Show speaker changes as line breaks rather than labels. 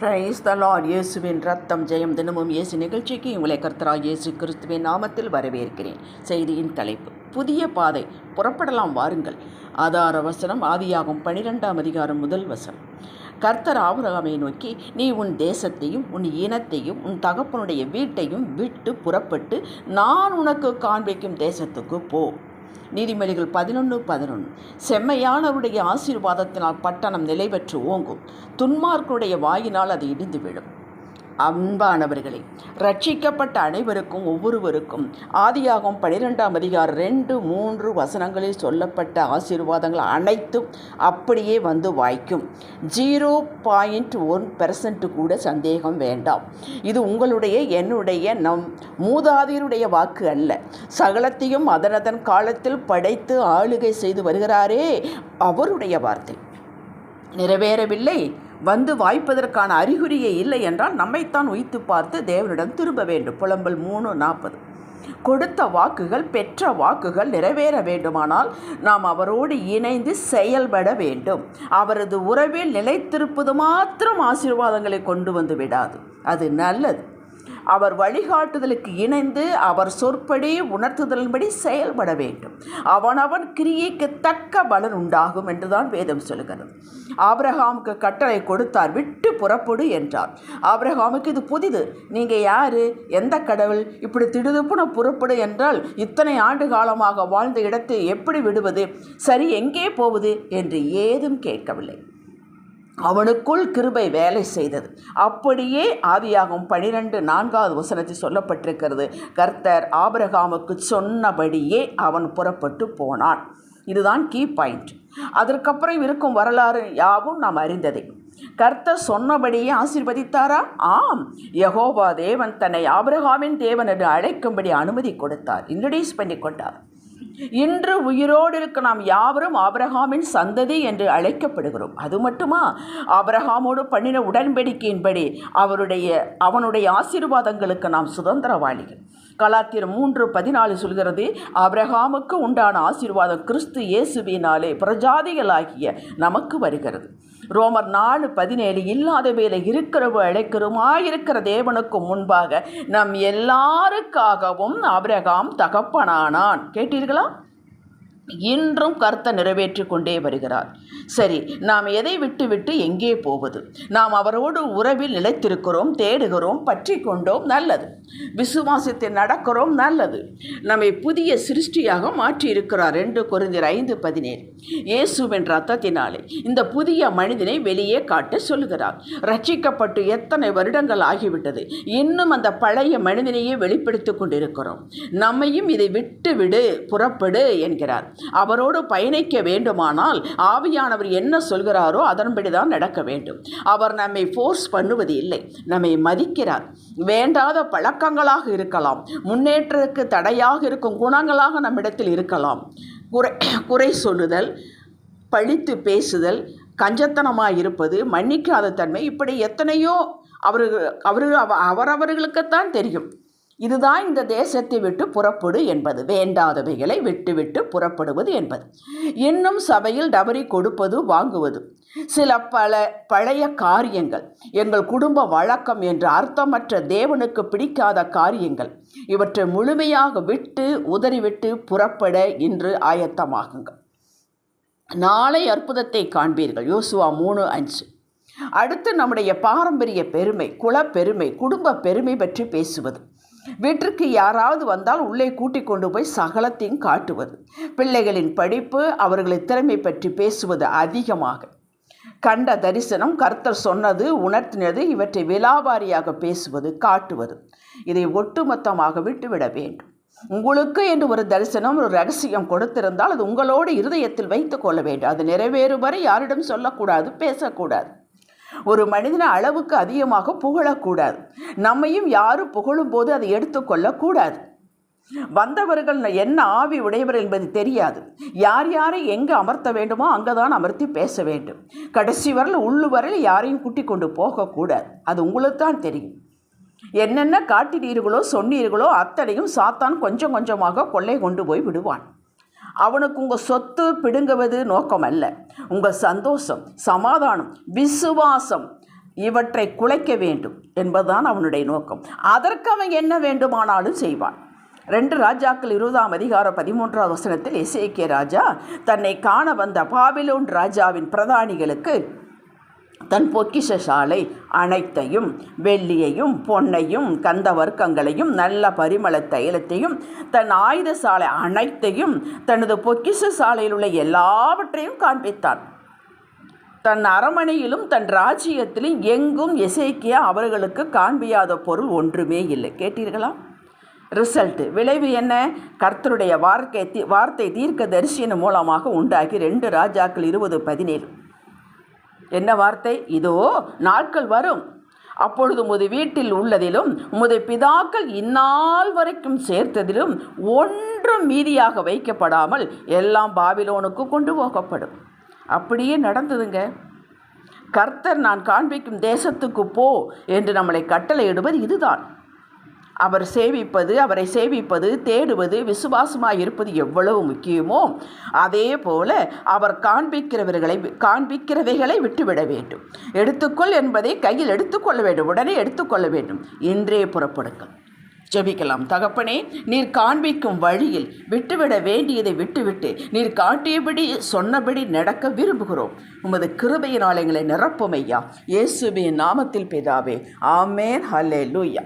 Praise the Lord இயேசுவின் ரத்தம் ஜெயம் தினமும் இயேசு நிகழ்ச்சிக்கு உங்களை கர்த்தராக இயேசு கிறிஸ்துவின் நாமத்தில் வரவேற்கிறேன். செய்தியின் தலைப்பு புதிய பாதை புறப்படலாம் வாருங்கள். ஆதார வசனம் ஆதியாகும் பனிரெண்டாம் அதிகாரம் முதல் வசனம். கர்த்தர் ஆபரகாமை நோக்கி நீ உன் தேசத்தையும் உன் இனத்தையும் உன் தகப்பனுடைய வீட்டையும் விட்டு புறப்பட்டு நான் உனக்கு காண்பிக்கும் தேசத்துக்கு போ. நீதிமொழிகள் பதினொன்று பதினொன்று. செம்மையானவருடைய ஆசீர்வாதத்தினால் பட்டணம் நிலை பெற்று ஓங்கும். துன்மார்க்குடைய வாயினால் அது இடிந்து விழும். அன்பானவர்களே ரட்சிக்கப்பட்ட அனைவருக்கும் ஒவ்வொருவருக்கும் ஆதியாகும் பனிரெண்டாம் அதிகாரம் ரெண்டு மூன்று வசனங்களில் சொல்லப்பட்ட ஆசீர்வாதங்கள் அனைத்தும் அப்படியே வந்து வாய்க்கும். ஜீரோ பாயிண்ட் ஒன் பெர்சன்ட் கூட சந்தேகம் வேண்டாம். இது உங்களுடைய என்னுடைய நம் மூதாதையருடைய வாக்கு அல்ல. சகலத்தையும் அதனதன் காலத்தில் படைத்து ஆளுகை செய்து வருகிறாரே அவருடைய வார்த்தை. நிறைவேறவில்லை. வந்து வாய்ப்பதற்கான அறிகுறியே இல்லை என்றால் நம்மைத்தான் உய்த்து பார்த்து தேவனிடம் திரும்ப வேண்டும். புலம்பல் மூணு நாற்பது. கொடுத்த வாக்குகள் பெற்ற வாக்குகள் நிறைவேற வேண்டுமானால் நாம் அவரோடு இணைந்து செயல்பட வேண்டும். அவரது உறவில் நிலைத்திருப்பது மாத்திரம் ஆசீர்வாதங்களை கொண்டு வந்து விடாது. அது நல்லது. அவர் வழிகாட்டுதலுக்கு இணைந்து அவர் சொற்படி உணர்த்துதலின்படி செயல்பட வேண்டும். அவனவன் கிரியைக்கு தக்க பலன் உண்டாகும் என்றுதான் வேதம் சொல்கிறது ஆபிரகாமுக்கு கட்டளை கொடுத்தார் விட்டு புறப்படு என்றார். ஆபிரகாமுக்கு இது புதிது. நீங்கள் யார்? எந்த கடவுள்? இப்படி திடுதுப்புன புறப்படு என்றால் இத்தனை ஆண்டு காலமாக வாழ்ந்த இடத்தை எப்படி விடுவது? சரி எங்கே போவது? என்று ஏதும் கேட்கவில்லை. அவனுக்குள் கிருபை வேலை செய்தது. அப்படியே ஆதியாகும் பனிரெண்டு நான்காவது வசனத்தில் சொல்லப்பட்டிருக்கிறது கர்த்தர் ஆபரகாமுக்கு சொன்னபடியே அவன் புறப்பட்டு போனான். இதுதான் கீ பாயிண்ட். அதற்கப்புறம் இருக்கும் வரலாறு யாவும் நாம் அறிந்ததே. கர்த்தர் சொன்னபடியே ஆசீர்வதித்தாரா? ஆம். யகோபா தேவன் தன்னை ஆபிரகாமின் தேவன் என்று அழைக்கும்படி அனுமதி கொடுத்தார். இன்ட்ரடியூஸ் பண்ணி கொண்டார் இன்று உயிரோடு இருக்க நாம் யாவரும் ஆபரகாமின் சந்ததி என்று அழைக்கப்படுகிறோம். அது மட்டுமா? ஆபரகாமோடு பண்ணின உடன்படிக்கையின்படி அவருடைய அவனுடைய ஆசீர்வாதங்களுக்கு நாம் சுதந்திரவாளிகள். கலாத்திரம் மூன்று பதினாலு சொல்கிறது அப்ரஹாமுக்கு உண்டான ஆசீர்வாதம் கிறிஸ்து இயேசுவினாலே பிரஜாதிகளாகிய நமக்கு வருகிறது. ரோமர் நாலு பதினேழு இல்லாத வேலை இருக்கிறவு அழைக்கிறோமாயிருக்கிற தேவனுக்கு முன்பாக நம் எல்லாருக்காகவும் அப்ரஹாம் தகப்பனானான். கேட்டீர்களா? இன்றும் கர்த்த நிறைவேற்றி கொண்டே வருகிறார். சரி நாம் எதை விட்டுவிட்டு எங்கே போவது? நாம் அவரோடு உறவில் நிலைத்திருக்கிறோம் தேடுகிறோம் பற்றி கொண்டோம் நல்லது. விசுவாசத்தை நடக்கிறோம் நல்லது. நம்மை புதிய சிருஷ்டியாக மாற்றி இருக்கிறார் ரெண்டு குறைந்தர் ஐந்து பதினேழு. இயேசுவின் ரத்தத்தினாலே இந்த புதிய மனிதனை வெளியே காட்ட சொல்கிறார். ரட்சிக்கப்பட்டு எத்தனை வருடங்கள் ஆகிவிட்டது. இன்னும் அந்த பழைய மனிதனையே வெளிப்படுத்தி கொண்டிருக்கிறோம். நம்மையும் இதை விட்டு விடு புறப்படு என்கிறார். அவரோடு பயணிக்க வேண்டுமானால் ஆவியானவர் என்ன சொல்கிறாரோ அதன்படி தான் நடக்க வேண்டும். அவர் நம்மை ஃபோர்ஸ் பண்ணுவது இல்லை நம்மை மதிக்கிறார். வேண்டாத பழக்கங்களாக இருக்கலாம். முன்னேற்றத்துக்கு தடையாக இருக்கும் குணங்களாக நம்மிடத்தில் இருக்கலாம். குறை குறை சொல்லுதல் பழித்து பேசுதல் கஞ்சத்தனமாக இருப்பது மன்னிக்காத தன்மை இப்படி எத்தனையோ அவர்கள் அவர்கள் அவரவர்களுக்குத்தான் தெரியும். இதுதான் இந்த தேசத்தை விட்டு புறப்படு என்பது. வேண்டாதவைகளை விட்டுவிட்டு புறப்படுவது என்பது. இன்னும் சபையில் டபரி கொடுப்பது வாங்குவது. சில பல பழைய காரியங்கள். எங்கள் குடும்ப வழக்கம் என்று அர்த்தமற்ற தேவனுக்கு பிடிக்காத காரியங்கள். இவற்றை முழுமையாக விட்டு உதறிவிட்டு புறப்பட இன்று ஆயத்தமாகுங்கள். நாளை அற்புதத்தை காண்பீர்கள். யோசுவா மூணு அஞ்சு. அடுத்து நம்முடைய பாரம்பரிய பெருமை குலப்பெருமை குடும்ப பெருமை பற்றி பேசுவது. வீட்டிற்கு யாராவது வந்தால் உள்ளே கூட்டிக் கொண்டு போய் சகலத்தையும் காட்டுவது. பிள்ளைகளின் படிப்பு அவர்களின் திறமை பற்றி பேசுவது அதிகமாக. கண்ட தரிசனம் கர்த்தர் சொன்னது உணர்த்தினது இவற்றை விலாபாரியாக பேசுவது காட்டுவது. இதை ஒட்டுமொத்தமாக விட்டுவிட வேண்டும். உங்களுக்கு என்று ஒரு தரிசனம் ஒரு ரகசியம் கொடுத்திருந்தால் அது உங்களோடு இருதயத்தில் வைத்து கொள்ள வேண்டும். அது நிறைவேறும் வரை யாரிடம் சொல்லக்கூடாது பேசக்கூடாது. ஒரு மனிதனை அளவுக்கு அதிகமாக புகழக்கூடாது. நம்மையும் யாரும் புகழும் போது அதை எடுத்துக்கொள்ளக்கூடாது வந்தவர்கள் என்ன ஆவி உடையவர் என்பது தெரியாது. யார் யாரை எங்கே அமர்த்த வேண்டுமோ அங்கே தான் அமர்த்தி பேச வேண்டும். கடைசி வரல உள்ளு வரையில் யாரையும் கூட்டி கொண்டு போகக்கூடாது. அது உங்களுக்கு தான் தெரியும். என்னென்ன காட்டினீர்களோ சொன்னீர்களோ அத்தனையும் சாத்தான் கொஞ்சம் கொஞ்சமாக கொள்ளை கொண்டு போய் விடுவான். அவனுக்கு உங்கள் சொத்து பிடுங்குவது நோக்கம் அல்ல உங்கள் சந்தோஷம் சமாதானம் விசுவாசம் இவற்றை குலைக்க வேண்டும் என்பதுதான் அவனுடைய நோக்கம். அதற்கு அவன் என்ன வேண்டுமானாலும் செய்வான். ரெண்டு ராஜாக்கள் இருபதாம் அதிகாரம் பதிமூன்றாவது வசனத்தில் இசைக்கிய ராஜா தன்னை காண வந்த பாபிலோன் ராஜாவின் பிரதானிகளுக்கு தன் பொக்கிஷ சாலை அனைத்தையும் வெள்ளியையும் பொன்னையும் கந்த வர்க்கங்களையும் நல்ல பரிமள தைலத்தையும் தன் ஆயுத சாலை அனைத்தையும் தனது பொக்கிஷ சாலையில் உள்ள எல்லாவற்றையும் காண்பித்தான் தன் அரமனையிலும் தன் ராஜ்யத்திலும் எங்கும் இசைக்கிய அவர்களுக்கு காண்பியாத பொருள் ஒன்றுமே இல்லை. கேட்டீர்களா? ரிசல்ட். விளைவு என்ன? கர்த்தருடைய வார்த்தை வார்த்தை தீர்க்க தரிசனம் மூலமாக உண்டாகி ரெண்டு ராஜாக்கள் இருபது பதினேழு. என்ன வார்த்தை? இதோ நாட்கள் வரும். அப்பொழுது உமது வீட்டில் உள்ளதிலும் உமது பிதாக்கள் இந்நாள் வரைக்கும் சேர்த்ததிலும் ஒன்றும் மீதியாக வைக்கப்படாமல் எல்லாம் பாபிலோனுக்கு கொண்டு போகப்படும். அப்படியே நடந்ததுங்க. கர்த்தர் நான் காண்பிக்கும் தேசத்துக்கு போ என்று நம்மளை கட்டளையிடுவது இதுதான். அவர் சேவிப்பது அவரை சேவிப்பது தேடுவது விசுவாசமாக இருப்பது எவ்வளவு முக்கியமோ அதே போல அவர் காண்பிக்கிறவர்களை காண்பிக்கிறவைகளை விட்டுவிட வேண்டும். எடுத்துக்கொள் என்பதை கையில் எடுத்துக்கொள்ள வேண்டும். உடனே எடுத்துக்கொள்ள வேண்டும். இன்றே புறப்படுங்கள். ஜெபிக்கலாம். தகப்பனே நீர் காண்பிக்கும் வழியில் விட்டுவிட வேண்டியதை விட்டுவிட்டு நீர் காட்டியபடி சொன்னபடி நடக்க விரும்புகிறோம். உமது கிருபையினால் எங்களை நிரப்பும் ஐயா. இயேசுவின் நாமத்தில் பிதாவே. ஆமேன். ஹலே லூயா